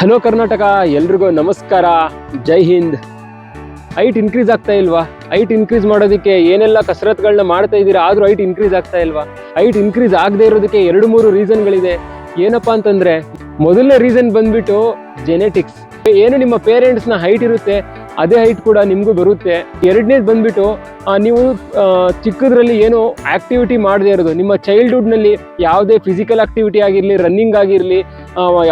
Hello Karnataka, ಎಲ್ರಿಗೂ ನಮಸ್ಕಾರ. ಜೈ Hind. Height increase ಆಗ್ತಾ ಇಲ್ವಾ? ಹೈಟ್ ಇನ್ಕ್ರೀಸ್ ಮಾಡೋದಕ್ಕೆ ಏನೆಲ್ಲ ಕಸರತ್ಗಳನ್ನ ಮಾಡ್ತಾ ಇದ್ದೀರಾ? ಆದರೂ ಹೈಟ್ ಇನ್ಕ್ರೀಸ್ ಆಗ್ತಾ ಇಲ್ವಾ? ಹೈಟ್ ಇನ್ಕ್ರೀಸ್ ಆಗದೆ ಇರೋದಕ್ಕೆ ಎರಡು ಮೂರು ರೀಸನ್ಗಳಿದೆ ಏನಪ್ಪಾ ಅಂತಂದ್ರೆ, ಮೊದಲನೇ ರೀಸನ್ ಬಂದ್ಬಿಟ್ಟು ಜೆನೆಟಿಕ್ಸ್ ಏನು ನಿಮ್ಮ ಪೇರೆಂಟ್ಸ್ನ ಹೈಟ್ ಇರುತ್ತೆ? ಅದೇ ಹೈಟ್ ಕೂಡ ನಿಮಗೂ ಬರುತ್ತೆ. ಎರಡನೇದು ಬಂದ್ಬಿಟ್ಟು ನೀವು ಚಿಕ್ಕದ್ರಲ್ಲಿ ಏನು ಆಕ್ಟಿವಿಟಿ ಮಾಡದೇ ಇರೋದು. ನಿಮ್ಮ ಚೈಲ್ಡ್ಹುಡ್ನಲ್ಲಿ ಯಾವುದೇ ಫಿಸಿಕಲ್ ಆಕ್ಟಿವಿಟಿ ಆಗಿರಲಿ ರನ್ನಿಂಗ್ ಆಗಿರಲಿ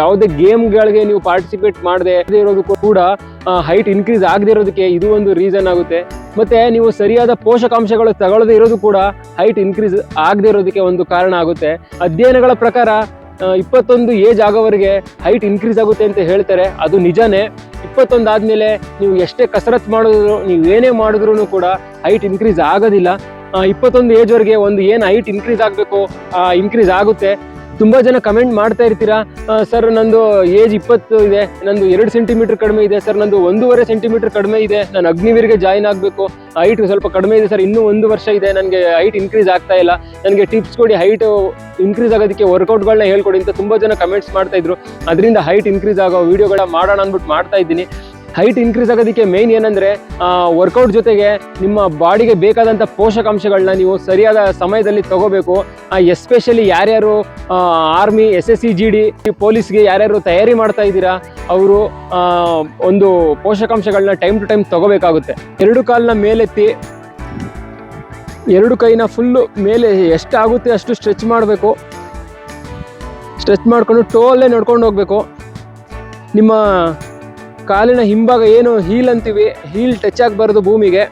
ಯಾವುದೇ ಗೇಮ್ಗಳಿಗೆ ನೀವು ಪಾರ್ಟಿಸಿಪೇಟ್ ಮಾಡದೆ ಇರೋದು ಕೂಡ ಹೈಟ್ ಇನ್ಕ್ರೀಸ್ ಆಗದೇ ಇರೋದಕ್ಕೆ ಇದು ಒಂದು ರೀಸನ್ ಆಗುತ್ತೆ. ಮತ್ತು ನೀವು ಸರಿಯಾದ ಪೋಷಕಾಂಶಗಳು ತಗೊಳ್ಳದೇ ಇರೋದು ಕೂಡ ಹೈಟ್ ಇನ್ಕ್ರೀಸ್ ಆಗದೇ ಇರೋದಕ್ಕೆ ಒಂದು ಕಾರಣ ಆಗುತ್ತೆ. ಅಧ್ಯಯನಗಳ ಪ್ರಕಾರ ಇಪ್ಪತ್ತೊಂದು ಏಜ್ ಆಗೋವರೆಗೆ ಹೈಟ್ ಇನ್ಕ್ರೀಸ್ ಆಗುತ್ತೆ ಅಂತ ಹೇಳ್ತಾರೆ. ಅದು ನಿಜಾನೇ. ಇಪ್ಪತ್ತೊಂದು ಆದಮೇಲೆ ನೀವು ಎಷ್ಟೇ ಕಸರತ್ ಮಾಡಿದ್ರು, ನೀವು ಏನೇ ಮಾಡಿದ್ರು ಕೂಡ ಹೈಟ್ ಇನ್ಕ್ರೀಸ್ ಆಗೋದಿಲ್ಲ. ಇಪ್ಪತ್ತೊಂದು ಏಜ್ವರೆಗೆ ಒಂದು ಏನು ಹೈಟ್ ಇನ್ಕ್ರೀಸ್ ಆಗಬೇಕು ಇನ್ಕ್ರೀಸ್ ಆಗುತ್ತೆ. ತುಂಬ ಜನ ಕಮೆಂಟ್ ಮಾಡ್ತಾ ಇರ್ತೀರಾ? ಸರ್ ನಂದು ಏಜ್ ಇಪ್ಪತ್ತು ಇದೆ, ನಂದು ಎರಡು ಸೆಂಟಿಮೀಟರ್ ಕಡಿಮೆ ಇದೆ ಸರ್ ನಂದು ಒಂದೂವರೆ ಸೆಂಟಿಮೀಟರ್ ಕಡಿಮೆ ಇದೆ, ನಾನು ಅಗ್ನಿವೀರ್ಗೆ ಜಾಯ್ನ್ ಆಗಬೇಕು. ಹೈಟ್ ಸ್ವಲ್ಪ ಕಡಿಮೆ ಇದೆ ಸರ್ ಇನ್ನೂ ಒಂದು ವರ್ಷ ಇದೆ ನನಗೆ ಹೈಟ್ ಇನ್ಕ್ರೀಸ್ ಆಗ್ತಾ ಇಲ್ಲ. ನನಗೆ ಟಿಪ್ಸ್ ಕೊಡಿ ಹೈಟ್ ಇನ್ಕ್ರೀಸ್ ಆಗೋದಕ್ಕೆ ವರ್ಕೌಟ್ಗಳನ್ನ ಹೇಳ್ಕೊಡಿ ಅಂತ ತುಂಬ ಜನ ಕಮೆಂಟ್ಸ್ ಮಾಡ್ತಾ ಇದ್ರು. ಅದರಿಂದ ಹೈಟ್ ಇನ್ಕ್ರೀಸ್ ಆಗೋ ವೀಡಿಯೋಗಳ ಮಾಡೋಣ ಅಂದ್ಬಿಟ್ಟು ಮಾಡ್ತಾ ಇದ್ದೀನಿ. ಹೈಟ್ ಇನ್ಕ್ರೀಸ್ ಆಗೋದಕ್ಕೆ ಮೇನ್ ಏನಂದರೆ ವರ್ಕೌಟ್ ಜೊತೆಗೆ ನಿಮ್ಮ ಬಾಡಿಗೆ ಬೇಕಾದಂಥ ಪೋಷಕಾಂಶಗಳನ್ನ ನೀವು ಸರಿಯಾದ ಸಮಯದಲ್ಲಿ ತಗೋಬೇಕು. ಎಸ್ಪೆಷಲಿ ಯಾರ್ಯಾರು army S S C G D ಪೊಲೀಸ್ಗೆ ಯಾರ್ಯಾರು ತಯಾರಿ ಮಾಡ್ತಾ ಇದ್ದೀರಾ, ಅವರು ಒಂದು ಪೋಷಕಾಂಶಗಳನ್ನ ಟೈಮ್ ಟು ಟೈಮ್ ತಗೋಬೇಕಾಗುತ್ತೆ. ಎರಡು ಕಾಲನ್ನ ಮೇಲೆತ್ತಿ ಎರಡು ಕೈನ ಫುಲ್ಲು ಮೇಲೆ ಎಷ್ಟಾಗುತ್ತೆ ಅಷ್ಟು ಸ್ಟ್ರೆಚ್ ಮಾಡಬೇಕು. ಸ್ಟ್ರೆಚ್ ಮಾಡ್ಕೊಂಡು ಟೋಲ್ಲೇ ನಡ್ಕೊಂಡು ಹೋಗಬೇಕು. ನಿಮ್ಮ ಕಾಲಿನ ಹಿಂಭಾಗ ಏನು ಹೀಲ್ ಅಂತೀವಿ, ಹೀಲ್ ಟಚ್ ಆಗಬಾರ್ದು ಭೂಮಿಗೆ.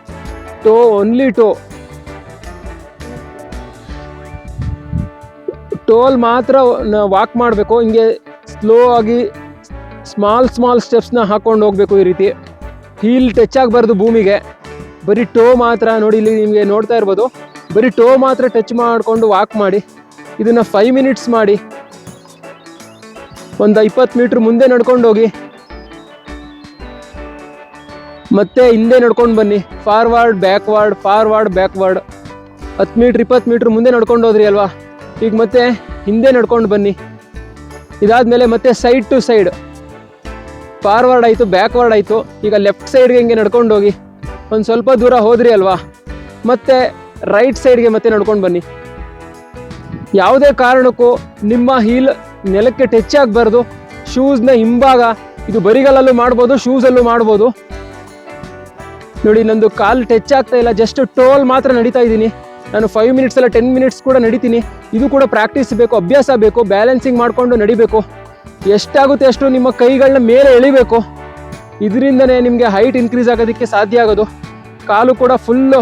Toe only toe. ಟೋಲ್ ಮಾತ್ರ ವಾಕ್ ಮಾಡಬೇಕು, ಹಿಂಗೆ ಸ್ಲೋ ಆಗಿ ಸ್ಮಾಲ್ ಸ್ಮಾಲ್ ಸ್ಟೆಪ್ಸ್ನ ಹಾಕೊಂಡು ಹೋಗಬೇಕು ಈ ರೀತಿ. ಹೀಲ್ ಟಚ್ ಆಗಬಾರ್ದು ಭೂಮಿಗೆ. ಬರೀ ಟೋ ಮಾತ್ರ ನೋಡಿ ಇಲ್ಲಿ ನಿಮಗೆ ನೋಡ್ತಾ ಇರ್ಬೋದು. ಬರೀ ಟೋ ಮಾತ್ರ ಟಚ್ ಮಾಡಿಕೊಂಡು ವಾಕ್ ಮಾಡಿ. ಇದನ್ನು ಫೈವ್ ಮಿನಿಟ್ಸ್ ಮಾಡಿ. ಒಂದು ಇಪ್ಪತ್ತು ಮೀಟ್ರ್ ಮುಂದೆ ನಡ್ಕೊಂಡು ಹೋಗಿ. ಮತ್ತೆ ಹಿಂದೆ ನಡ್ಕೊಂಡು ಬನ್ನಿ. ಫಾರ್ವರ್ಡ್ ಬ್ಯಾಕ್ವರ್ಡ್ ಫಾರ್ವರ್ಡ್ ಬ್ಯಾಕ್ವರ್ಡ್ ಹತ್ತು ಮೀಟ್ರ್ ಇಪ್ಪತ್ತು ಮೀಟ್ರ್ ಮುಂದೆ ನಡ್ಕೊಂಡು ಹೋದ್ರಿ ಅಲ್ವಾ? ಈಗ ಮತ್ತೆ ಹಿಂದೆ ನಡ್ಕೊಂಡು ಬನ್ನಿ. ಇದಾದ್ಮೇಲೆ ಮತ್ತೆ ಸೈಡ್ ಟು ಸೈಡ್ ಫಾರ್ವರ್ಡ್ ಆಯಿತು ಬ್ಯಾಕ್ವರ್ಡ್ ಆಯಿತು. ಈಗ ಲೆಫ್ಟ್ ಸೈಡ್ಗೆ ಹಿಂಗೆ ನಡ್ಕೊಂಡು ಹೋಗಿ. ಒಂದು ಸ್ವಲ್ಪ ದೂರ ಹೋದ್ರಿ ಅಲ್ವಾ? ಮತ್ತೆ ರೈಟ್ ಸೈಡ್ಗೆ ಮತ್ತೆ ನಡ್ಕೊಂಡು ಬನ್ನಿ. ಯಾವುದೇ ಕಾರಣಕ್ಕೂ ನಿಮ್ಮ ಹೀಲ್ ನೆಲಕ್ಕೆ ಟಚ್ ಆಗಬಾರ್ದು. ಶೂಸ್ನ ಹಿಂಭಾಗ, ಇದು ಬರಿಗಾಲಲ್ಲೂ ಮಾಡ್ಬೋದು ಶೂಸಲ್ಲೂ ಮಾಡ್ಬೋದು. ನೋಡಿ, ನಂದು ಕಾಲು ಟಚ್ ಆಗ್ತಾ ಇಲ್ಲ. ಜಸ್ಟ್ ಟೋಲ್ ಮಾತ್ರ ನಡೀತಾ ಇದ್ದೀನಿ. ನಾನು ಫೈವ್ ಮಿನಿಟ್ಸ್ ಅಲ್ಲ ಟೆನ್ ಮಿನಿಟ್ಸ್ ಕೂಡ ನಡೀತೀನಿ. ಇದು ಕೂಡ ಪ್ರಾಕ್ಟೀಸ್ ಬೇಕು, ಅಭ್ಯಾಸ ಬೇಕು ಬ್ಯಾಲೆನ್ಸಿಂಗ್ ಮಾಡಿಕೊಂಡು ನಡಿಬೇಕು. ಎಷ್ಟಾಗುತ್ತೆ ಅಷ್ಟು ನಿಮ್ಮ ಕೈಗಳನ್ನ ಮೇಲೆ ಎಳಿಬೇಕು. ಇದರಿಂದನೇ ನಿಮಗೆ ಹೈಟ್ ಇನ್ಕ್ರೀಸ್ ಆಗೋದಕ್ಕೆ ಸಾಧ್ಯ ಆಗೋದು. ಕಾಲು ಕೂಡ ಫುಲ್ಲು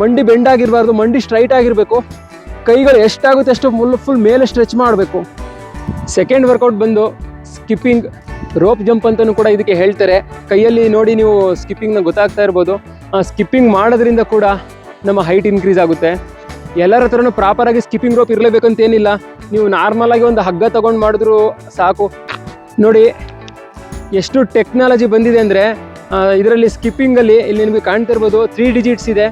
ಮಂಡಿ ಬೆಂಡ್ ಆಗಿರಬಾರ್ದು, ಮಂಡಿ ಸ್ಟ್ರೈಟ್ ಆಗಿರಬೇಕು. ಕೈಗಳು ಎಷ್ಟಾಗುತ್ತೆ ಅಷ್ಟು ಫುಲ್ ಫುಲ್ ಮೇಲೆ ಸ್ಟ್ರೆಚ್ ಮಾಡಬೇಕು. ಸೆಕೆಂಡ್ ವರ್ಕೌಟ್ ಬಂದು ಸ್ಕಿಪ್ಪಿಂಗ್ ರೋಪ್ ಜಂಪ್ ಅಂತಲೂ ಕೂಡ ಇದಕ್ಕೆ ಹೇಳ್ತಾರೆ. ಕೈಯಲ್ಲಿ ನೋಡಿ ನೀವು ಸ್ಕಿಪ್ಪಿಂಗ್ನ ಗೊತ್ತಾಗ್ತಾ ಇರ್ಬೋದು. ಸ್ಕಿಪ್ಪಿಂಗ್ ಮಾಡೋದ್ರಿಂದ ಕೂಡ ನಮ್ಮ ಹೈಟ್ ಇನ್ಕ್ರೀಸ್ ಆಗುತ್ತೆ. ಎಲ್ಲರ ಹತ್ರನೂ ಪ್ರಾಪರಾಗಿ ಸ್ಕಿಪ್ಪಿಂಗ್ ರೋಪ್ ಇರಲೇಬೇಕಂತ ಏನಿಲ್ಲ. ನೀವು ನಾರ್ಮಲ್ ಆಗಿ ಒಂದು ಹಗ್ಗ ತಗೊಂಡು ಮಾಡಿದ್ರು ಸಾಕು. ನೋಡಿ, ಎಷ್ಟು ಟೆಕ್ನಾಲಜಿ ಬಂದಿದೆ ಅಂದರೆ ಇದರಲ್ಲಿ ಸ್ಕಿಪ್ಪಿಂಗಲ್ಲಿ ಇಲ್ಲಿ ನಿಮಗೆ ಕಾಣ್ತಾ ಇರ್ಬೋದು ತ್ರೀ ಡಿಜಿಟ್ಸ್ ಇದೆ.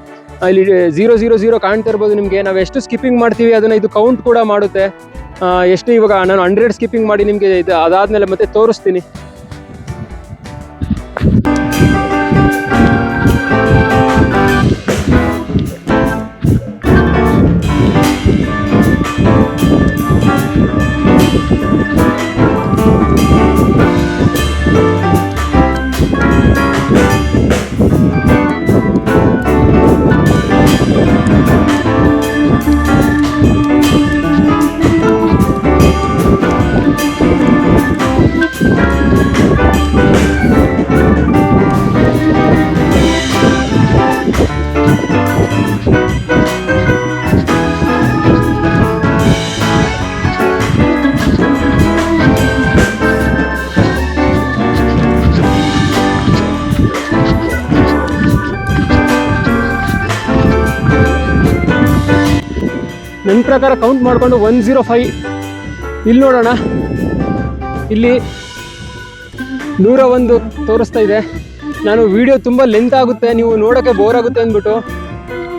ಇಲ್ಲಿ ಝೀರೋ ಝೀರೋ ಝೀರೋ ಕಾಣ್ತಾ ಇರ್ಬೋದು ನಿಮಗೆ. ನಾವು ಎಷ್ಟು ಸ್ಕಿಪ್ಪಿಂಗ್ ಮಾಡ್ತೀವಿ, ಅದನ್ನು ಇದು ಕೌಂಟ್ ಕೂಡ ಮಾಡುತ್ತೆ. ಎಷ್ಟು ಇವಾಗ ನಾನು ಹಂಡ್ರೆಡ್ ಸ್ಕಿಪ್ಪಿಂಗ್ ಮಾಡಿ ನಿಮಗೆ ಇದು ಅದಾದಮೇಲೆ ಮತ್ತೆ ತೋರಿಸ್ತೀನಿ. ಪ್ರಕಾರ ಕೌಂಟ್ ಮಾಡಿಕೊಂಡು ಒನ್ ಜೀರೋ ಫೈವ್ ಇಲ್ಲಿ ನೋಡೋಣ. ಇಲ್ಲಿ ನೂರ ಒಂದು ತೋರಿಸ್ತಾ ಇದೆ. ನಾನು ವಿಡಿಯೋ ತುಂಬ ಲೆಂತ್ ಆಗುತ್ತೆ, ನೀವು ನೋಡೋಕ್ಕೆ ಬೋರ್ ಆಗುತ್ತೆ ಅಂದ್ಬಿಟ್ಟು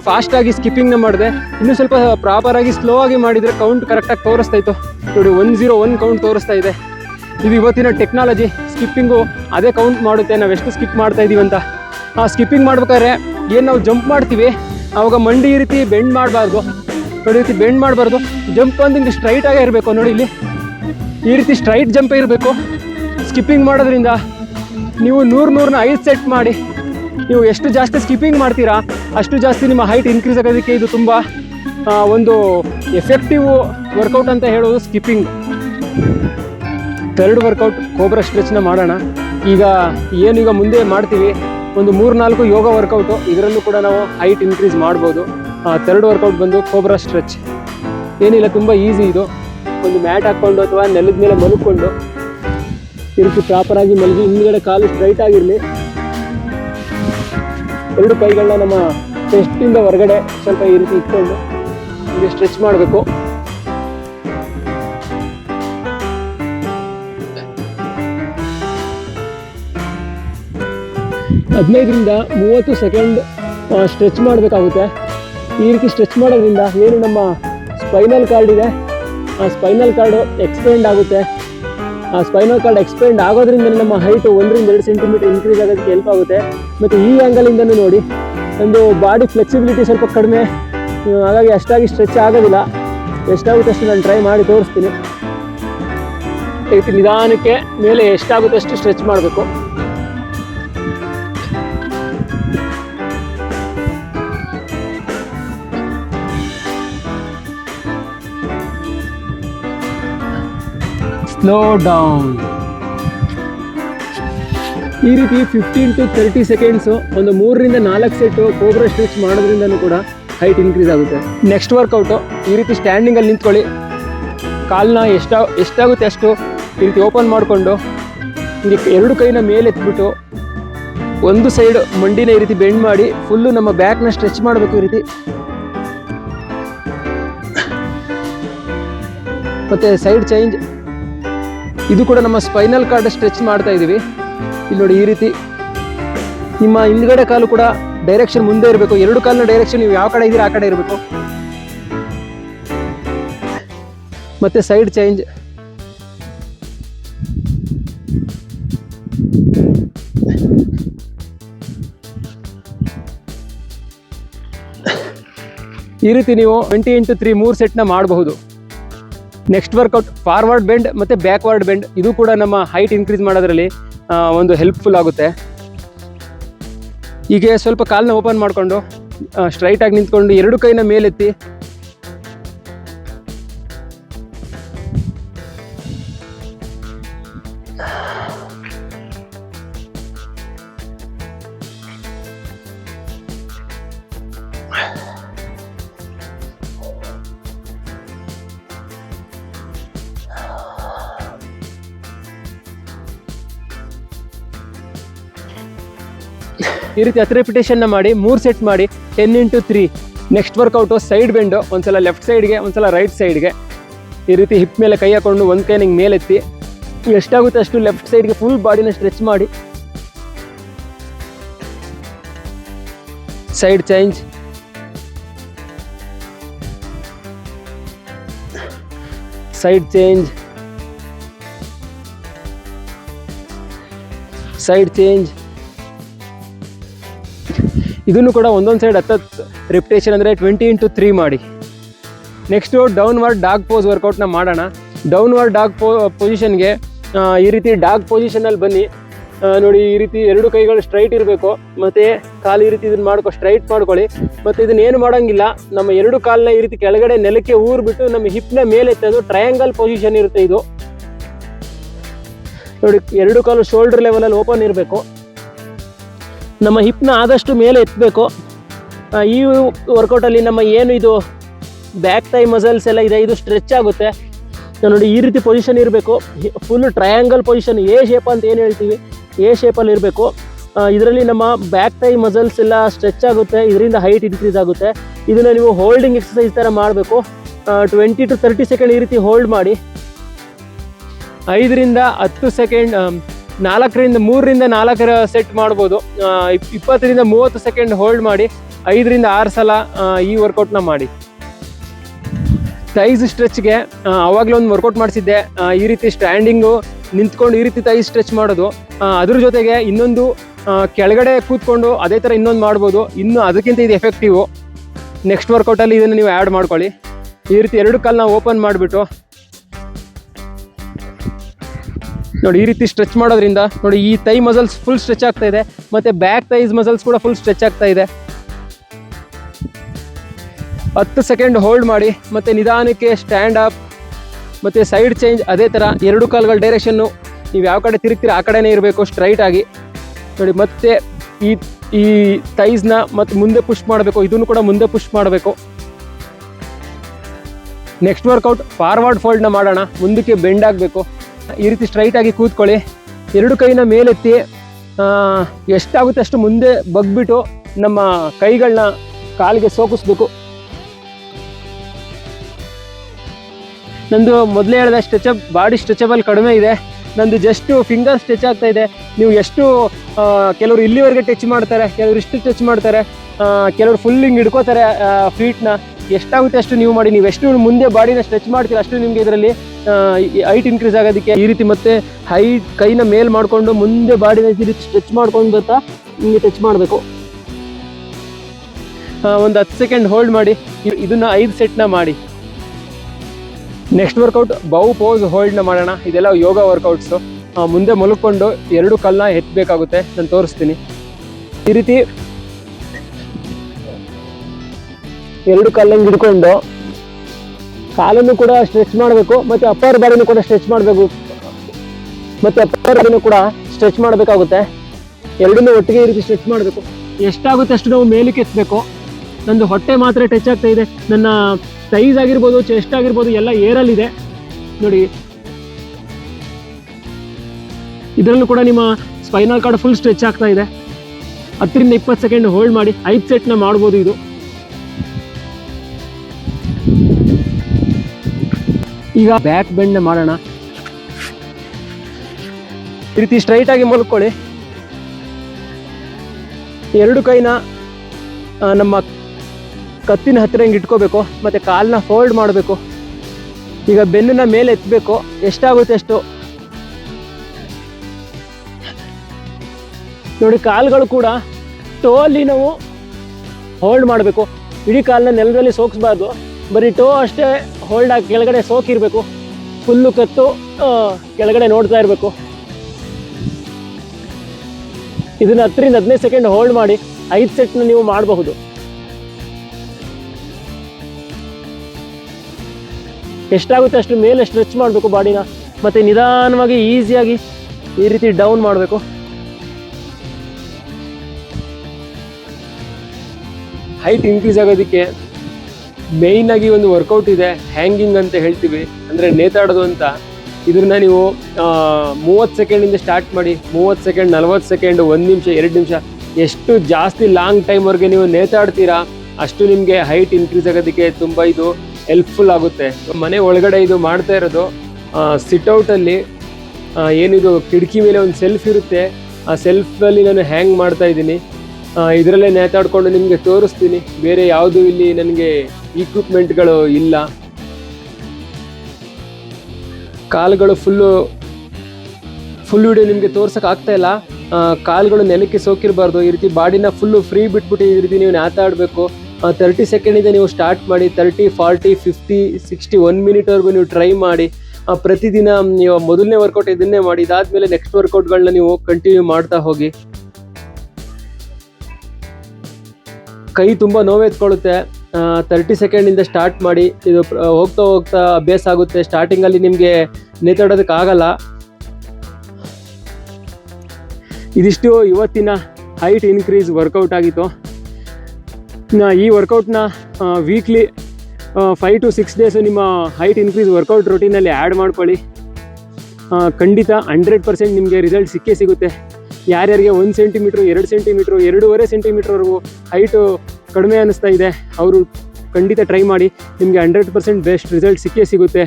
ಫಾಸ್ಟಾಗಿ ಸ್ಕಿಪ್ಪಿಂಗ್ನ ಮಾಡಿದೆ. ಇನ್ನೂ ಸ್ವಲ್ಪ ಪ್ರಾಪರಾಗಿ ಸ್ಲೋ ಆಗಿ ಮಾಡಿದರೆ ಕೌಂಟ್ ಕರೆಕ್ಟಾಗಿ ತೋರಿಸ್ತಾ ಇತ್ತು. ನೋಡಿ ಒನ್ ಜೀರೋ ಒನ್ ಕೌಂಟ್ ತೋರಿಸ್ತಾ ಇದೆ. ಇದು ಇವತ್ತಿನ ಟೆಕ್ನಾಲಜಿ ಸ್ಕಿಪ್ಪಿಂಗು ಅದೇ ಕೌಂಟ್ ಮಾಡುತ್ತೆ. ನಾವು ಎಷ್ಟು ಸ್ಕಿಪ್ ಮಾಡ್ತಾ ಇದ್ದೀವಿ ಅಂತ. ಆ ಸ್ಕಿಪ್ಪಿಂಗ್ ಮಾಡ್ಬೇಕಾದ್ರೆ ಏನು ನಾವು ಜಂಪ್ ಮಾಡ್ತೀವಿ? ಆವಾಗ ಮಂಡಿ ಈ ರೀತಿ ಬೆಂಡ್ ಮಾಡಬಾರ್ದು. ನೋಡಿ ರೀತಿ ಬೆಂಡ್ ಮಾಡಬಾರ್ದು. ಜಂಪ್ ಅಂದ ಹಿಂಗೆ ಸ್ಟ್ರೈಟ್ ಆಗೇ ಇರಬೇಕು ನೋಡಿ ಇಲ್ಲಿ. ಈ ರೀತಿ ಸ್ಟ್ರೈಟ್ ಜಂಪ್ ಇರಬೇಕು. ಸ್ಕಿಪ್ಪಿಂಗ್ ಮಾಡೋದ್ರಿಂದ ನೀವು ನೂರು ನೂರನ್ನ ಐದು ಸೆಟ್ ಮಾಡಿ. ನೀವು ಎಷ್ಟು ಜಾಸ್ತಿ ಸ್ಕಿಪ್ಪಿಂಗ್ ಮಾಡ್ತೀರಾ, ಅಷ್ಟು ಜಾಸ್ತಿ ನಿಮ್ಮ ಹೈಟ್ ಇನ್ಕ್ರೀಸ್ ಆಗೋದಕ್ಕೆ ಇದು ತುಂಬ ಒಂದು ಎಫೆಕ್ಟಿವ್ ವರ್ಕೌಟ್ ಅಂತ ಹೇಳೋದು ಸ್ಕಿಪ್ಪಿಂಗ್ ಥರ್ಡ್ ವರ್ಕೌಟ್ ಕೋಬ್ರಾ ಸ್ಟ್ರೆಚ್ನ ಮಾಡೋಣ. ಈಗ ಏನೀಗ ಮುಂದೆ ಮಾಡ್ತೀವಿ? ಒಂದು ಮೂರು ನಾಲ್ಕು ಯೋಗ ವರ್ಕೌಟು ಇದರಲ್ಲೂ ಕೂಡ ನಾವು ಹೈಟ್ ಇನ್ಕ್ರೀಸ್ ಮಾಡ್ಬೋದು. ಥರ್ಡ್ ವರ್ಕೌಟ್ ಬಂದು ಕೋಬ್ರಾ ಸ್ಟ್ರೆಚ್ ಏನಿಲ್ಲ, ತುಂಬ ಈಸಿ ಇದು. ಒಂದು ಮ್ಯಾಟ್ ಹಾಕ್ಕೊಂಡು ಅಥವಾ ನೆಲದ ಮೇಲೆ ಮಲಗ್ಕೊಂಡು ರೀತಿ ಪ್ರಾಪರಾಗಿ ಮಲಗಿ, ಹಿಂದ್ಗಡೆ ಕಾಲು ಸ್ಟ್ರೈಟ್ ಆಗಿರಲಿ. ಎರಡು ಕೈಗಳನ್ನ ನಮ್ಮ ಚೆಸ್ಟಿಂದ ಹೊರಗಡೆ ಸ್ವಲ್ಪ ಈ ರೀತಿ ಇಟ್ಕೊಂಡು ಹೀಗೆ ಸ್ಟ್ರೆಚ್ ಮಾಡಬೇಕು. ಹದಿನೈದರಿಂದ ಮೂವತ್ತು ಸೆಕೆಂಡ್ ಸ್ಟ್ರೆಚ್ ಮಾಡಬೇಕಾಗುತ್ತೆ. ಈ ರೀತಿ ಸ್ಟ್ರೆಚ್ ಮಾಡೋದ್ರಿಂದ ಏನು ನಮ್ಮ ಸ್ಪೈನಲ್ ಕಾರ್ಡ್ ಇದೆ. ಆ ಸ್ಪೈನಲ್ ಕಾರ್ಡು ಎಕ್ಸ್ಪೆಂಡ್ ಆಗುತ್ತೆ. ಆ ಸ್ಪೈನಲ್ ಕಾರ್ಡ್ ಎಕ್ಸ್ಪೆಂಡ್ ಆಗೋದ್ರಿಂದ ನಮ್ಮ ಹೈಟು ಒಂದರಿಂದ ಎರಡು ಸೆಂಟಿಮೀಟರ್ ಇನ್ಕ್ರೀಸ್ ಆಗೋದಕ್ಕೆ ಹೆಲ್ಪ್ ಆಗುತ್ತೆ. ಮತ್ತು ಈ ಆ್ಯಂಗಲಿಂದನೂ ನೋಡಿ. ಒಂದು ಬಾಡಿ ಫ್ಲೆಕ್ಸಿಬಿಲಿಟಿ ಸ್ವಲ್ಪ ಕಡಿಮೆ. ಹಾಗಾಗಿ ಅಷ್ಟಾಗಿ ಸ್ಟ್ರೆಚ್ ಆಗೋದಿಲ್ಲ. ಎಷ್ಟಾಗುತ್ತೆ ಅಷ್ಟು ನಾನು ಟ್ರೈ ಮಾಡಿ ತೋರಿಸ್ತೀನಿ. ನಿಧಾನಕ್ಕೆ ಮೇಲೆ ಎಷ್ಟಾಗುತ್ತೆ ಅಷ್ಟು ಸ್ಟ್ರೆಚ್ ಮಾಡಬೇಕು. ಸ್ಲೋ ಡೌನ್ ಈ ರೀತಿ ಫಿಫ್ಟೀನ್ ಟು ತರ್ಟಿ ಸೆಕೆಂಡ್ಸು ಒಂದು ಮೂರರಿಂದ ನಾಲ್ಕು ಸೆಟ್ಟು ಕೋಬ್ರ ಸ್ಟ್ರೆಚ್ ಮಾಡೋದ್ರಿಂದನೂ ಕೂಡ ಹೈಟ್ ಇನ್ಕ್ರೀಸ್ ಆಗುತ್ತೆ. ನೆಕ್ಸ್ಟ್ ವರ್ಕೌಟು ಈ ರೀತಿ ಸ್ಟ್ಯಾಂಡಿಂಗಲ್ಲಿ ನಿಂತ್ಕೊಳ್ಳಿ. ಕಾಲನ್ನ ಎಷ್ಟಾ, ಎಷ್ಟಾಗುತ್ತೆ ಅಷ್ಟು ಈ ರೀತಿ ಓಪನ್ ಮಾಡಿಕೊಂಡು, ಹಿಂಗೆ ಎರಡು ಕೈನ ಮೇಲೆ ಎತ್ಬಿಟ್ಟು, ಒಂದು ಸೈಡ್ ಮಂಡಿನ ಈ ರೀತಿ ಬೆಂಡ್ ಮಾಡಿ ಫುಲ್ಲು ನಮ್ಮ ಬ್ಯಾಕ್ನ ಸ್ಟ್ರೆಚ್ ಮಾಡಬೇಕು ಈ ರೀತಿ. ಮತ್ತೆ ಸೈಡ್ ಚೇಂಜ್ ಇದು ಕೂಡ ನಮ್ಮ ಸ್ಪೈನಲ್ ಕಾರ್ಡ್ ಸ್ಟ್ರೆಚ್ ಮಾಡ್ತಾ ಇದ್ದೀವಿ. ಇಲ್ಲಿ ನೋಡಿ ಈ ರೀತಿ. ನಿಮ್ಮ ಹಿಂದ್ಗಡೆ ಕಾಲು ಕೂಡ ಡೈರೆಕ್ಷನ್ ಮುಂದೆ ಇರಬೇಕು. ಎರಡು ಕಾಲಿನ ಡೈರೆಕ್ಷನ್ ನೀವು ಯಾವ ಕಡೆ ಇದ್ದೀರಾ ಆ ಕಡೆ ಇರಬೇಕು. ಮತ್ತೆ ಸೈಡ್ ಚೇಂಜ್ ಈ ರೀತಿ ನೀವು ಟ್ವೆಂಟಿ ಇಂಟು ತ್ರೀ ಮೂರು ಸೆಟ್ನ ಮಾಡಬಹುದು. ನೆಕ್ಸ್ಟ್ ವರ್ಕೌಟ್ ಫಾರ್ವರ್ಡ್ ಬೆಂಡ್ ಮತ್ತು ಬ್ಯಾಕ್ವರ್ಡ್ ಬೆಂಡ್ ಇದು ಕೂಡ ನಮ್ಮ ಹೈಟ್ ಇನ್ಕ್ರೀಸ್ ಮಾಡೋದ್ರಲ್ಲಿ ಒಂದು ಹೆಲ್ಪ್ಫುಲ್ ಆಗುತ್ತೆ. ಹೀಗೆ ಸ್ವಲ್ಪ ಕಾಲನ್ನ ಓಪನ್ ಮಾಡಿಕೊಂಡು ಸ್ಟ್ರೈಟಾಗಿ ನಿಂತ್ಕೊಂಡು ಎರಡು ಕೈನ ಮೇಲೆತ್ತಿ ಈ ರೀತಿ ಹತ್ತು ರೆಪಿಟೇಷನ್ನ ಮಾಡಿ, ಮೂರು ಸೆಟ್ ಮಾಡಿ ten into three next workout side bend ಒಂದ್ಸಲ ಲೆಫ್ಟ್ ಸೈಡ್ಗೆ ಒಂದ್ಸಲ ರೈಟ್ ಸೈಡ್ಗೆ ಈ ರೀತಿ ಹಿಪ್ ಮೇಲೆ ಕೈ ಹಾಕೊಂಡು ಒಂದು ಕೈ ನಿಂಗೆ ಮೇಲೆತ್ತಿ. ಎಷ್ಟಾಗುತ್ತೆ ಅಷ್ಟು ಲೆಫ್ಟ್ ಸೈಡ್ಗೆ ಫುಲ್ ಬಾಡಿನ ಸ್ಟ್ರೆಚ್ ಮಾಡಿ. Side change side change side change ಇದನ್ನು ಕೂಡ ಒಂದೊಂದು ಸೈಡ್ ಹತ್ತತ್ತು ರಿಪ್ಟೇಷನ್ ಅಂದರೆ ಟ್ವೆಂಟಿ ಇಂಟು ತ್ರೀ ಮಾಡಿ. ನೆಕ್ಸ್ಟು ಡೌನ್ವರ್ಡ್ ಡಾಗ್ ಪೋಸ್ ವರ್ಕೌಟ್ನ ಮಾಡೋಣ. ಡೌನ್ವರ್ಡ್ ಡಾಗ್ ಪೋ ಪೊಸಿಷನ್ಗೆ ಈ ರೀತಿ ಡಾಗ್ ಪೊಸಿಷನಲ್ಲಿ ಬನ್ನಿ. ನೋಡಿ ಈ ರೀತಿ ಎರಡು ಕೈಗಳು ಸ್ಟ್ರೈಟ್ ಇರಬೇಕು. ಮತ್ತು ಕಾಲು ಈ ರೀತಿ ಇದನ್ನು ಮಾಡ್ಕೊ ಸ್ಟ್ರೈಟ್ ಮಾಡ್ಕೊಳ್ಳಿ. ಮತ್ತು ಇದನ್ನ ಏನು ಮಾಡೋಂಗಿಲ್ಲ, ನಮ್ಮ ಎರಡು ಕಾಲನ್ನ ಈ ರೀತಿ ಕೆಳಗಡೆ ನೆಲಕ್ಕೆ ಊರ್ಬಿಟ್ಟು ನಮ್ಮ ಹಿಪ್ನ ಮೇಲೆ ಎತ್ತೋದು ಟ್ರಯಾಂಗಲ್ ಪೊಸಿಷನ್ ಇರುತ್ತೆ ಇದು. ನೋಡಿ ಎರಡು ಕಾಲು ಶೋಲ್ಡರ್ ಲೆವೆಲಲ್ಲಿ ಓಪನ್ ಇರಬೇಕು. ನಮ್ಮ ಹಿಪ್ನ ಆದಷ್ಟು ಮೇಲೆ ಎತ್ತಬೇಕು ಈ ವರ್ಕೌಟಲ್ಲಿ ನಮ್ಮ ಏನು ಇದು ಬ್ಯಾಕ್ ಟೈ ಮಸಲ್ಸ್ ಎಲ್ಲ ಇದೆ, ಇದು ಸ್ಟ್ರೆಚ್ ಆಗುತ್ತೆ. ನೋಡಿ ಈ ರೀತಿ ಪೊಸಿಷನ್ ಇರಬೇಕು. Full triangle position A shape ಅಂತ ಏನು ಹೇಳ್ತೀವಿ? ಎ ಶೇಪಲ್ಲಿ ಇರಬೇಕು. ಇದರಲ್ಲಿ ನಮ್ಮ ಬ್ಯಾಕ್ ಟೈ ಮಸಲ್ಸ್ ಎಲ್ಲ ಸ್ಟ್ರೆಚ್ ಆಗುತ್ತೆ, ಇದರಿಂದ ಹೈಟ್ ಇನ್ಕ್ರೀಸ್ ಆಗುತ್ತೆ. ಇದನ್ನು ನೀವು ಹೋಲ್ಡಿಂಗ್ ಎಕ್ಸಸೈಸ್ ಥರ ಮಾಡಬೇಕು. ಟ್ವೆಂಟಿ ಟು ತರ್ಟಿ ಸೆಕೆಂಡ್ ಈ ರೀತಿ ಹೋಲ್ಡ್ ಮಾಡಿ. ಐದರಿಂದ ಹತ್ತು ಸೆಕೆಂಡ್ ನಾಲ್ಕರಿಂದ ಮೂರರಿಂದ ನಾಲ್ಕರ ಸೆಟ್ ಮಾಡ್ಬೋದು. ಇಪ್ಪತ್ತರಿಂದ ಮೂವತ್ತು ಸೆಕೆಂಡ್ ಹೋಲ್ಡ್ ಮಾಡಿ, ಐದರಿಂದ ಆರು ಸಲ ಈ ವರ್ಕೌಟ್ನ ಮಾಡಿ. ಥೈಸ್ ಸ್ಟ್ರೆಚ್ಗೆ ಆವಾಗಲೇ ಒಂದು ವರ್ಕೌಟ್ ಮಾಡಿಸಿದ್ದೆ. ಈ ರೀತಿ ಸ್ಟ್ಯಾಂಡಿಂಗು ನಿಂತ್ಕೊಂಡು ಈ ರೀತಿ ತೈ ಸ್ಟ್ರೆಚ್ ಮಾಡೋದು. ಅದ್ರ ಜೊತೆಗೆ ಇನ್ನೊಂದು ಕೆಳಗಡೆ ಕೂತ್ಕೊಂಡು ಅದೇ ಥರ ಇನ್ನೊಂದು ಮಾಡ್ಬೋದು. ಇನ್ನು ಅದಕ್ಕಿಂತ ಇದು ಎಫೆಕ್ಟಿವ್ ನೆಕ್ಸ್ಟ್ ವರ್ಕೌಟಲ್ಲಿ ಇದನ್ನು ನೀವು ಆ್ಯಡ್ ಮಾಡ್ಕೊಳ್ಳಿ. ಈ ರೀತಿ ಎರಡು ಕಾಲನ್ನ ಓಪನ್ ಮಾಡಿಬಿಟ್ಟು ನೋಡಿ, ಈ ರೀತಿ ಸ್ಟ್ರೆಚ್ ಮಾಡೋದ್ರಿಂದ ನೋಡಿ, ಈ ತೈ ಮಸಲ್ಸ್ ಫುಲ್ ಸ್ಟ್ರೆಚ್ ಆಗ್ತಾ ಇದೆ, ಮತ್ತೆ ಬ್ಯಾಕ್ ಥೈಸ್ ಮಸಲ್ಸ್ ಕೂಡ ಫುಲ್ ಸ್ಟ್ರೆಚ್ ಆಗ್ತಾ ಇದೆ. ಹತ್ತು ಸೆಕೆಂಡ್ ಹೋಲ್ಡ್ ಮಾಡಿ, ಮತ್ತೆ ನಿಧಾನಕ್ಕೆ ಸ್ಟ್ಯಾಂಡ್ ಅಪ್ ಮತ್ತೆ ಸೈಡ್ ಚೇಂಜ್ ಅದೇ ಥರ ಎರಡು ಕಾಲುಗಳ ಡೈರೆಕ್ಷನ್ನು ನೀವು ಯಾವ ಕಡೆ ತಿರುಗ್ತೀರ, ಆ ಕಡೆನೇ ಇರಬೇಕು ಸ್ಟ್ರೈಟ್ ಆಗಿ. ನೋಡಿ, ಮತ್ತೆ ಈ ಈ ತೈಸ್ನ ಮತ್ತೆ ಮುಂದೆ ಪುಷ್ ಮಾಡಬೇಕು, ಇದನ್ನು ಕೂಡ ಮುಂದೆ ಪುಷ್ ಮಾಡಬೇಕು. ನೆಕ್ಸ್ಟ್ ವರ್ಕೌಟ್ ಫಾರ್ವರ್ಡ್ ಫೋಲ್ಡ್ನ ಮಾಡೋಣ, ಮುಂದಕ್ಕೆ ಬೆಂಡ್ ಆಗಬೇಕು. ಈ ರೀತಿ ಸ್ಟ್ರೈಟ್ ಆಗಿ ಕೂತ್ಕೊಳ್ಳಿ. ಎರಡು ಕೈನ ಮೇಲೆತ್ತಿ ಎಷ್ಟಾಗುತ್ತೆ ಅಷ್ಟು ಮುಂದೆ ಬಗ್ಬಿಟ್ಟು ನಮ್ಮ ಕೈಗಳನ್ನ ಕಾಲಿಗೆ ಸೋಕಿಸ್ಬೇಕು. ನಂದು ಮೊದಲೇ ಹೇಳಿದ ಸ್ಟ್ರೆಚಬ್ ಬಾಡಿ ಸ್ಟ್ರೆಚಬಲ್ ಕಡಿಮೆ ಇದೆ. ನಂದು ಜಸ್ಟ್ ಫಿಂಗರ್ ಸ್ಟ್ರೆಚ್ ಆಗ್ತಾ ಇದೆ. ನೀವು ಎಷ್ಟು ಕೆಲವರು ಇಲ್ಲಿವರೆಗೆ ಟಚ್ ಮಾಡ್ತಾರೆ, ಕೆಲವರು ಇಷ್ಟು ಟಚ್ ಮಾಡ್ತಾರೆ ಕೆಲವರು ಫುಲ್ ಹಿಂಗೆ ಹಿಡ್ಕೋತಾರೆ ಫೀಟ್ನ ಎಷ್ಟಾಗುತ್ತೆ ಅಷ್ಟು ನೀವು ಮಾಡಿ, ನೀವು ಎಷ್ಟು ಮುಂದೆ ಬಾಡಿನ ಸ್ಟ್ರೆಚ್ ಮಾಡ್ತೀರ ಅಷ್ಟು ನಿಮಗೆ ಇದರಲ್ಲಿ ಹೈಟ್ ಇನ್ಕ್ರೀಸ್ ಆಗೋದಕ್ಕೆ ಈ ರೀತಿ ಮತ್ತೆ ಹೈಟ್ ಕೈನ ಮೇಲ್ ಮಾಡಿಕೊಂಡು ಮುಂದೆ ಬಾಡಿನ ಈ ಸ್ಟ್ರೆಚ್ ಮಾಡ್ಕೊಂಡು ಬರ್ತಾ ನಿಮಗೆ ಟಚ್ ಮಾಡಬೇಕು. ಒಂದು ಹತ್ತು ಸೆಕೆಂಡ್ ಹೋಲ್ಡ್ ಮಾಡಿ ಇದನ್ನ ಐದು ಸೆಟ್ನ ಮಾಡಿ. ನೆಕ್ಸ್ಟ್ ವರ್ಕೌಟ್ ಬೌ ಪೋಸ್ ಹೋಲ್ಡ್ನ ಮಾಡೋಣ. ಇದೆಲ್ಲ ಯೋಗ ವರ್ಕೌಟ್ಸು ಮುಂದೆ ಮಲ್ಕೊಂಡು ಎರಡು ಕಲ್ಲನ್ನ ಎತ್ತಬೇಕಾಗುತ್ತೆ ನಾನು ತೋರಿಸ್ತೀನಿ. ಈ ರೀತಿ ಎರಡು ಕಾಲನ್ನು ಹಿಡ್ಕೊಂಡು ಕಾಲನ್ನು ಕೂಡ ಸ್ಟ್ರೆಚ್ ಮಾಡಬೇಕು ಮತ್ತೆ ಅಪ್ಪರ್ ಬಾಡಿನೂ ಕೂಡ ಸ್ಟ್ರೆಚ್ ಮಾಡಬೇಕು. ಮತ್ತೆ ಅಪ್ಪರ್ ಬಾಡಿನೂ ಕೂಡ ಸ್ಟ್ರೆಚ್ ಮಾಡಬೇಕಾಗುತ್ತೆ. ಎರಡನ್ನೂ ಒಟ್ಟಿಗೆ ರೀತಿ ಸ್ಟ್ರೆಚ್ ಮಾಡಬೇಕು. ಎಷ್ಟಾಗುತ್ತೆ ಅಷ್ಟು ನಾವು ಮೇಲಕ್ಕೆ ಎತ್ತಬೇಕು ನಂದು ಹೊಟ್ಟೆ ಮಾತ್ರ ಟಚ್ ಆಗ್ತಾ ಇದೆ. ನನ್ನ ಸೈಜ್ ಆಗಿರ್ಬೋದು ಚೆಸ್ಟ್ ಆಗಿರ್ಬೋದು, ಎಲ್ಲ ಏರಲ್ಲಿದೆ. ನೋಡಿ. ಇದರಲ್ಲೂ ಕೂಡ ನಿಮ್ಮ ಸ್ಪೈನಲ್ ಕಾರ್ಡ್ ಫುಲ್ ಸ್ಟ್ರೆಚ್ ಆಗ್ತಾ ಇದೆ. ಹತ್ತರಿಂದ ಇಪ್ಪತ್ತು ಸೆಕೆಂಡ್ ಹೋಲ್ಡ್ ಮಾಡಿ, ಐದು ಸೆಟ್ನ ಮಾಡ್ಬೋದು ಇದು. ಈಗ ಬ್ಯಾಕ್ ಬೆಂಡ್ ಮಾಡೋಣ. ಈ ರೀತಿ ಸ್ಟ್ರೈಟ್ ಆಗಿ ಮಲ್ಕೊಳ್ಳಿ. ಎರಡು ಕೈನ ನಮ್ಮ ಕತ್ತಿನ ಹತ್ತಿರ ಹಿಂಗೆ ಇಟ್ಕೋಬೇಕು, ಮತ್ತು ಕಾಲನ್ನ ಫೋಲ್ಡ್ ಮಾಡಬೇಕು. ಈಗ ಬೆನ್ನನ್ನ ಮೇಲೆ ಎತ್ತಬೇಕು ಎಷ್ಟಾಗುತ್ತೆ ಅಷ್ಟು? ನೋಡಿ, ಕಾಲುಗಳು ಕೂಡ ಟೋ ಅಲ್ಲಿ ನಾವು ಹೋಲ್ಡ್ ಮಾಡಬೇಕು. ಇಡೀ ಕಾಲನ್ನ ನೆಲದಲ್ಲಿ ಸೋಕ್ಸ್ಬಾರ್ದು. ಬರೀ ಟೋ ಅಷ್ಟೇ ಹೋಲ್ಡ್ ಆಗಿ ಕೆಳಗಡೆ ಸೋಕಿರ್ಬೇಕು ಫುಲ್ಲು ಕತ್ತು ಕೆಳಗಡೆ ನೋಡ್ತಾ ಇರಬೇಕು. ಇದನ್ನ ಹತ್ತರಿಂದ ಹದಿನೈದು ಸೆಕೆಂಡ್ ಹೋಲ್ಡ್ ಮಾಡಿ ಐದು ಸೆಟ್ನ ನೀವು ಮಾಡಬಹುದು. ಎಷ್ಟಾಗುತ್ತೆ ಅಷ್ಟು ಮೇಲೆ ಸ್ಟ್ರೆಚ್ ಮಾಡಬೇಕು ಬಾಡಿನ. ಮತ್ತೆ ನಿಧಾನವಾಗಿ ಈಸಿಯಾಗಿ ಈ ರೀತಿ ಡೌನ್ ಮಾಡಬೇಕು. ಹೈಟ್ ಇನ್ಕ್ರೀಸ್ ಆಗೋದಕ್ಕೆ ಮೇಯ್ನ್ ಆಗಿ ಒಂದು ವರ್ಕೌಟ್ ಇದೆ ಹ್ಯಾಂಗಿಂಗ್ ಅಂತ ಹೇಳ್ತೀವಿ. ಅಂದರೆ ನೇತಾಡೋದು ಅಂತ. ಇದನ್ನ ನೀವು ಮೂವತ್ತು ಸೆಕೆಂಡಿಂದ ಸ್ಟಾರ್ಟ್ ಮಾಡಿ, ಮೂವತ್ತು ಸೆಕೆಂಡ್, ನಲ್ವತ್ತು ಸೆಕೆಂಡ್, ಒಂದು ನಿಮಿಷ, ಎರಡು ನಿಮಿಷ, ಎಷ್ಟು ಜಾಸ್ತಿ ಲಾಂಗ್ ಟೈಮ್ವರೆಗೆ ನೀವು ನೇತಾಡ್ತೀರಾ, ಅಷ್ಟು ನಿಮಗೆ ಹೈಟ್ ಇನ್ಕ್ರೀಸ್ ಆಗೋದಕ್ಕೆ ತುಂಬ ಇದು ಹೆಲ್ಪ್ಫುಲ್ ಆಗುತ್ತೆ. ಮನೆ ಒಳಗಡೆ ಇದು ಮಾಡ್ತಾ ಇರೋದು ಸಿಟ್ಔಟಲ್ಲಿ ಏನಿದು ಕಿಟಕಿ ಮೇಲೆ ಒಂದು ಸೆಲ್ಫ್ ಇರುತ್ತೆ. ಆ ಸೆಲ್ಫಲ್ಲಿ ನಾನು ಹ್ಯಾಂಗ್ ಮಾಡ್ತಾ ಇದ್ದೀನಿ. ಇದರಲ್ಲೇ ನೇತಾಡಿಕೊಂಡು ನಿಮಗೆ ತೋರಿಸ್ತೀನಿ. ಬೇರೆ ಯಾವುದು ಇಲ್ಲಿ ನನಗೆ ಇಕ್ವಿಪ್ಮೆಂಟ್ಗಳು ಇಲ್ಲ. ಕಾಲುಗಳು ಫುಲ್ಲು ಫುಲ್ ವಿಡಿಯೋ ನಿಮಗೆ ತೋರ್ಸಕ್ಕೆ ಆಗ್ತಾ ಇಲ್ಲ. ಕಾಲುಗಳು ನೆಲಕ್ಕೆ ಸೋಕಿರಬಾರ್ದು. ಈ ರೀತಿ ಬಾಡಿನ ಫುಲ್ಲು ಫ್ರೀ ಬಿಟ್ಬಿಟ್ಟು ಈ ರೀತಿ ನೀವು ನೇತಾಡಬೇಕು. ತರ್ಟಿ ಸೆಕೆಂಡಿಂದ ನೀವು ಸ್ಟಾರ್ಟ್ ಮಾಡಿ thirty forty fifty sixty one ಮಿನಿಟ್ವರೆಗೂ ನೀವು ಟ್ರೈ ಮಾಡಿ ಪ್ರತಿದಿನ ನೀವು ಮೊದಲನೇ ವರ್ಕೌಟ್ ಇದನ್ನೇ ಮಾಡಿ, ಇದಾದಮೇಲೆ ನೆಕ್ಸ್ಟ್ ವರ್ಕೌಟ್ಗಳನ್ನ ನೀವು ಕಂಟಿನ್ಯೂ ಮಾಡ್ತಾ ಹೋಗಿ. ಕೈ ತುಂಬ ನೋವೆತ್ಕೊಳ್ಳುತ್ತೆ. ತರ್ಟಿ ಸೆಕೆಂಡಿಂದ ಸ್ಟಾರ್ಟ್ ಮಾಡಿ, ಇದು ಹೋಗ್ತಾ ಹೋಗ್ತಾ ಅಭ್ಯಾಸ ಆಗುತ್ತೆ. ಸ್ಟಾರ್ಟಿಂಗಲ್ಲಿ ನಿಮಗೆ ನೇತಾಡೋದಕ್ಕಾಗಲ್ಲ ಇದಿಷ್ಟು ಇವತ್ತಿನ ಹೈಟ್ ಇನ್ಕ್ರೀಸ್ ವರ್ಕೌಟ್ ಆಗಿತ್ತು. ಈ ವರ್ಕೌಟ್ನ weekly five to six days ನಿಮ್ಮ ಹೈಟ್ ಇನ್ಕ್ರೀಸ್ ವರ್ಕೌಟ್ ರೊಟೀನಲ್ಲಿ ಆ್ಯಡ್ ಮಾಡ್ಕೊಳ್ಳಿ. ಖಂಡಿತ ಹಂಡ್ರೆಡ್ ಪರ್ಸೆಂಟ್ ನಿಮಗೆ ರಿಸಲ್ಟ್ ಸಿಕ್ಕೇ ಸಿಗುತ್ತೆ. ಯಾರ್ಯಾರಿಗೆ ಒಂದು ಸೆಂಟಿಮೀಟ್ರ್ ಎರಡು ಸೆಂಟಿಮೀಟ್ರ್ ಎರಡೂವರೆ ಸೆಂಟಿಮೀಟ್ರ್ವರೆಗೂ ಹೈಟು ಕಡಿಮೆ ಅನ್ನಿಸ್ತಾ ಇದೆ, ಅವರು ಖಂಡಿತ ಟ್ರೈ ಮಾಡಿ. ನಿಮಗೆ ಹಂಡ್ರೆಡ್ ಪರ್ಸೆಂಟ್ ಬೆಸ್ಟ್ ರಿಸಲ್ಟ್ ಸಿಕ್ಕೇ ಸಿಗುತ್ತೆ.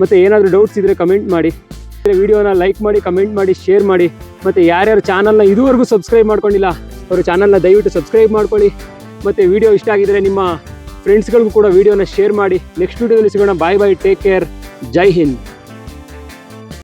ಮತ್ತು ಏನಾದರೂ ಡೌಟ್ಸ್ ಇದ್ದರೆ ಕಮೆಂಟ್ ಮಾಡಿ. ವಿಡಿಯೋನ ಲೈಕ್ ಮಾಡಿ ಕಮೆಂಟ್ ಮಾಡಿ ಶೇರ್ ಮಾಡಿ. ಮತ್ತು ಯಾರ್ಯಾರು ಚಾನಲ್ನ ಇದುವರೆಗೂ ಸಬ್ಸ್ಕ್ರೈಬ್ ಮಾಡ್ಕೊಂಡಿಲ್ಲ, ಅವರು ಚಾನಲ್ನ ದಯವಿಟ್ಟು ಸಬ್ಸ್ಕ್ರೈಬ್ ಮಾಡ್ಕೊಳ್ಳಿ. ಮತ್ತು ವಿಡಿಯೋ ಇಷ್ಟ ಆಗಿದರೆ ನಿಮ್ಮ ಫ್ರೆಂಡ್ಸ್ಗಳಿಗೂ ಕೂಡ ವಿಡಿಯೋನ ಶೇರ್ ಮಾಡಿ. ನೆಕ್ಸ್ಟ್ ವೀಡಿಯೋದಲ್ಲಿ ಸಿಗೋಣ. ಬಾಯ್ ಬಾಯ್ ಟೇಕ್ ಕೇರ್ ಜೈ ಹಿಂದ್